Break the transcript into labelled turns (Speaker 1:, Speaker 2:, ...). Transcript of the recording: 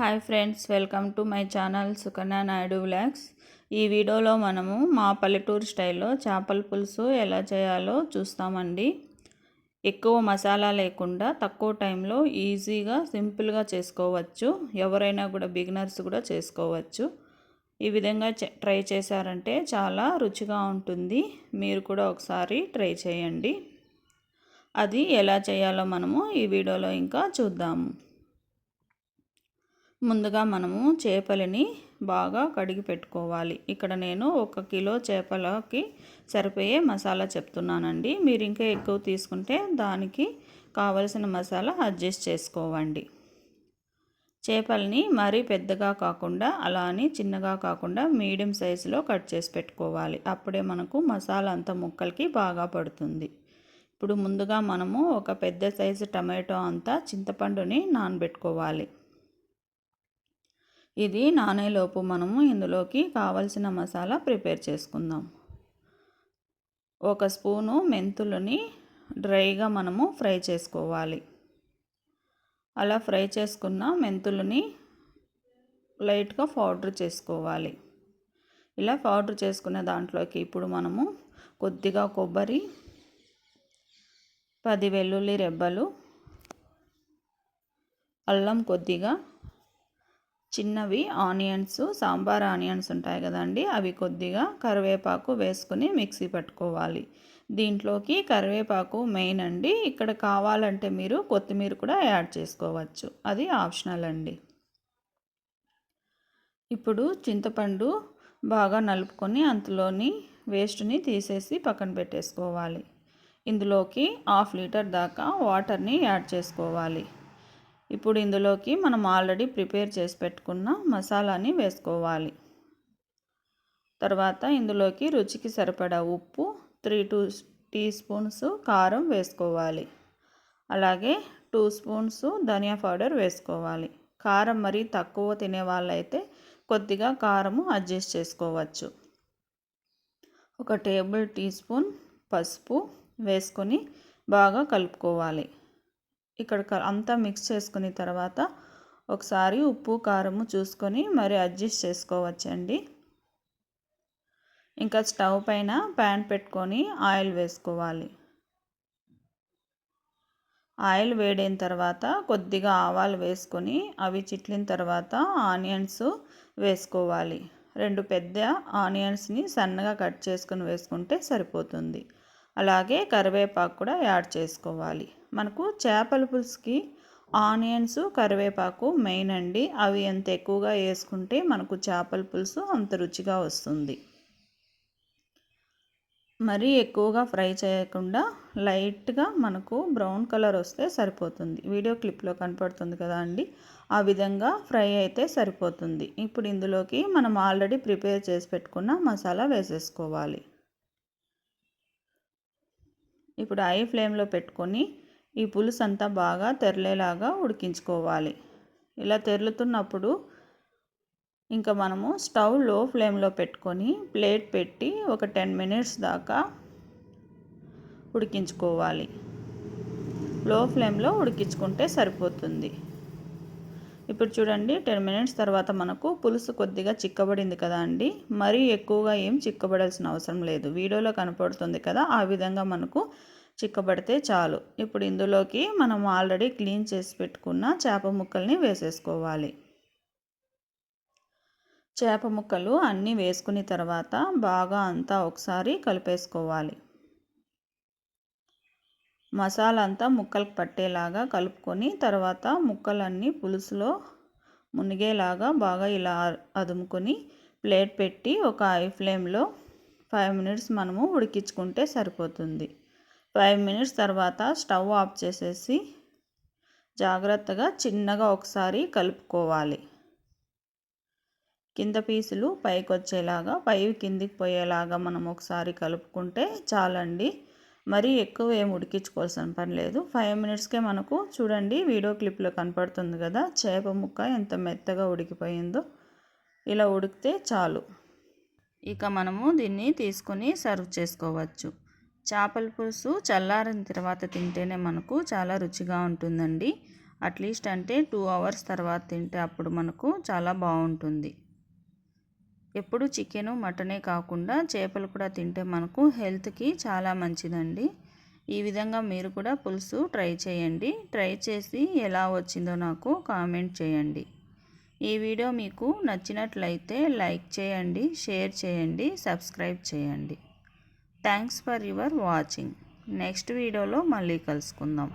Speaker 1: Hi friends welcome to my channel Sukanya Naidu vlogs. ఈ వీడియోలో మనము మా పల్లెటూరు స్టైల్లో చేపల పులుసు ఎలా చేయాలో చూస్తామండి. ఎక్కువ మసాలా లేకుండా తక్కువ టైంలో ఈజీగా సింపుల్గా చేసుకోవచ్చు. ఎవరైనా కూడా బిగినర్స్ కూడా చేసుకోవచ్చు. ఈ విధంగా ట్రై చేశారంటే చాలా రుచిగా ఉంటుంది. మీరు కూడా ఒకసారి ట్రై చేయండి. అది ఎలా చేయాలో మనము ఈ వీడియోలో ఇంకా చూద్దాము. ముందుగా మనము చేపలని బాగా కడిగి పెట్టుకోవాలి. ఇక్కడ నేను ఒక కిలో చేపలకి సరిపోయే మసాలా చెప్తున్నానండి. మీరు ఇంకా ఎక్కువ తీసుకుంటే దానికి కావలసిన మసాలా అడ్జస్ట్ చేసుకోవండి. చేపల్ని మరీ పెద్దగా కాకుండా అలా అని చిన్నగా కాకుండా మీడియం సైజులో కట్ చేసి పెట్టుకోవాలి. అప్పుడే మనకు మసాలా అంత ముక్కలకి బాగా పడుతుంది. ఇప్పుడు ముందుగా మనము ఒక పెద్ద సైజు టమాటో అంతా చింతపండుని నానబెట్టుకోవాలి. ఇది నానేలోపు మనము ఇందులోకి కావలసిన మసాలా ప్రిపేర్ చేసుకుందాం. ఒక స్పూను మెంతులని డ్రైగా మనము ఫ్రై చేసుకోవాలి. అలా ఫ్రై చేసుకున్న మెంతులని లైట్గా పౌడర్ చేసుకోవాలి. ఇలా పౌడర్ చేసుకున్న దాంట్లోకి ఇప్పుడు మనము కొద్దిగా కొబ్బరి పది వెల్లుల్లి రెబ్బలు అల్లం కొద్దిగా చిన్నవి ఆనియన్స్ సాంబార్ ఆనియన్స్ ఉంటాయి కదండి. అవి కొద్దిగా కరివేపాకు వేసుకుని మిక్సీ పట్టుకోవాలి. దీంట్లోకి కరివేపాకు మెయిన్ అండి. ఇక్కడ కావాలంటే మీరు కొత్తిమీర కూడా యాడ్ చేసుకోవచ్చు. అది ఆప్షనల్ అండి. ఇప్పుడు చింతపండు బాగా నలుపుకొని అంతలోని వేస్ట్ని తీసేసి పక్కన పెట్టేసుకోవాలి. ఇందులోకి హాఫ్ లీటర్ దాకా వాటర్ని యాడ్ చేసుకోవాలి. ఇప్పుడు ఇందులోకి మనం ఆల్రెడీ ప్రిపేర్ చేసి పెట్టుకున్న మసాలాని వేసుకోవాలి. తర్వాత ఇందులోకి రుచికి సరిపడా ఉప్పు త్రీ టూ టీ స్పూన్స్ కారం వేసుకోవాలి. అలాగే టూ స్పూన్స్ ధనియా పౌడర్ వేసుకోవాలి. కారం మరీ తక్కువ తినే వాళ్ళైతే కొద్దిగా కారము అడ్జస్ట్ చేసుకోవచ్చు. ఒక టేబుల్ టీ స్పూన్ పసుపు వేసుకొని బాగా కలుపుకోవాలి. ఇక్కడ అంతా మిక్స్ చేసుకున్న తర్వాత ఒకసారి ఉప్పు కారము చూసుకొని మరి అడ్జస్ట్ చేసుకోవచ్చండి. ఇంకా స్టవ్ పైన ప్యాన్ పెట్టుకొని ఆయిల్ వేసుకోవాలి. ఆయిల్ వేడైన తర్వాత కొద్దిగా ఆవాలు వేసుకొని అవి చిట్లిన తర్వాత ఆనియన్స్ వేసుకోవాలి. రెండు పెద్ద ఆనియన్స్ని సన్నగా కట్ చేసుకుని వేసుకుంటే సరిపోతుంది. అలాగే కరివేపాకు కూడా యాడ్ చేసుకోవాలి. మనకు చేపల పులుసుకి ఆనియన్స్ కరివేపాకు మెయిన్ అండి. అవి ఎంత ఎక్కువగా వేసుకుంటే మనకు చేపల పులుసు అంత రుచిగా వస్తుంది. మరీ ఎక్కువగా ఫ్రై చేయకుండా లైట్గా మనకు బ్రౌన్ కలర్ వస్తే సరిపోతుంది. వీడియో క్లిప్లో కనపడుతుంది కదా అండి? ఆ విధంగా ఫ్రై అయితే సరిపోతుంది. ఇప్పుడు ఇందులోకి మనం ఆల్రెడీ ప్రిపేర్ చేసి పెట్టుకున్న మసాలా వేసేసుకోవాలి. ఇప్పుడు ఐ ఫ్లేమ్లో పెట్టుకొని ఈ పులుసు అంతా బాగా తెరలేలాగా ఉడికించుకోవాలి. ఇలా తెరులుతున్నప్పుడు ఇంకా మనము స్టవ్లో ఫ్లేమ్లో పెట్టుకొని ప్లేట్ పెట్టి ఒక టెన్ మినిట్స్ దాకా ఉడికించుకోవాలి. లో ఫ్లేమ్లో ఉడికించుకుంటే సరిపోతుంది. ఇప్పుడు చూడండి టెన్ మినిట్స్ తర్వాత మనకు పులుసు కొద్దిగా చిక్కబడింది కదా అండి. మరీ ఎక్కువగా ఏం చిక్కబడాల్సిన అవసరం లేదు. వీడియోలో కనపడుతుంది కదా ఆ విధంగా మనకు చిక్కబడితే చాలు. ఇప్పుడు ఇందులోకి మనం ఆల్రెడీ క్లీన్ చేసి పెట్టుకున్న చేప ముక్కల్ని వేసేసుకోవాలి. చేప ముక్కలు అన్నీ వేసుకున్న తర్వాత బాగా అంతా ఒకసారి కలిపేసుకోవాలి. మసాలా అంతా ముక్కలకు పట్టేలాగా కలుపుకొని తర్వాత ముక్కలన్నీ పులుసులో మునిగేలాగా బాగా ఇలా అదుముకొని ప్లేట్ పెట్టి ఒక ఐ ఫ్లేమ్లో ఫైవ్ మినిట్స్ మనము ఉడికించుకుంటే సరిపోతుంది. ఫైవ్ మినిట్స్ తర్వాత స్టవ్ ఆఫ్ చేసేసి జాగ్రత్తగా చిన్నగా ఒకసారి కలుపుకోవాలి. కింద పీసులు పైకి వచ్చేలాగా పై కిందికి పోయేలాగా మనం ఒకసారి కలుపుకుంటే చాలండి. మరీ ఎక్కువ ఏం ఉడికించుకోవాల్సిన పని లేదు. ఫైవ్ మినిట్స్కే మనకు చూడండి వీడియో క్లిప్లో కనపడుతుంది కదా చేప ముక్క ఎంత మెత్తగా ఉడికిపోయిందో. ఇలా ఉడికితే చాలు. ఇక మనము దీన్ని తీసుకొని సర్వ్ చేసుకోవచ్చు. చేపల పులుసు చల్లారిన తర్వాత తింటేనే మనకు చాలా రుచిగా ఉంటుందండి. అట్లీస్ట్ అంటే టూ అవర్స్ తర్వాత తింటే అప్పుడు మనకు చాలా బాగుంటుంది. ఎప్పుడు చికెను మటనే కాకుండా చేపలు కూడా తింటే మనకు హెల్త్కి చాలా మంచిదండి. ఈ విధంగా మీరు కూడా పులుసు ట్రై చేయండి. ట్రై చేసి ఎలా వచ్చిందో నాకు కామెంట్ చేయండి. ఈ వీడియో మీకు నచ్చినట్లయితే లైక్ చేయండి షేర్ చేయండి సబ్స్క్రైబ్ చేయండి. Thanks for your watching next వీడియోలో మళ్ళీ కలుసుకుందాం.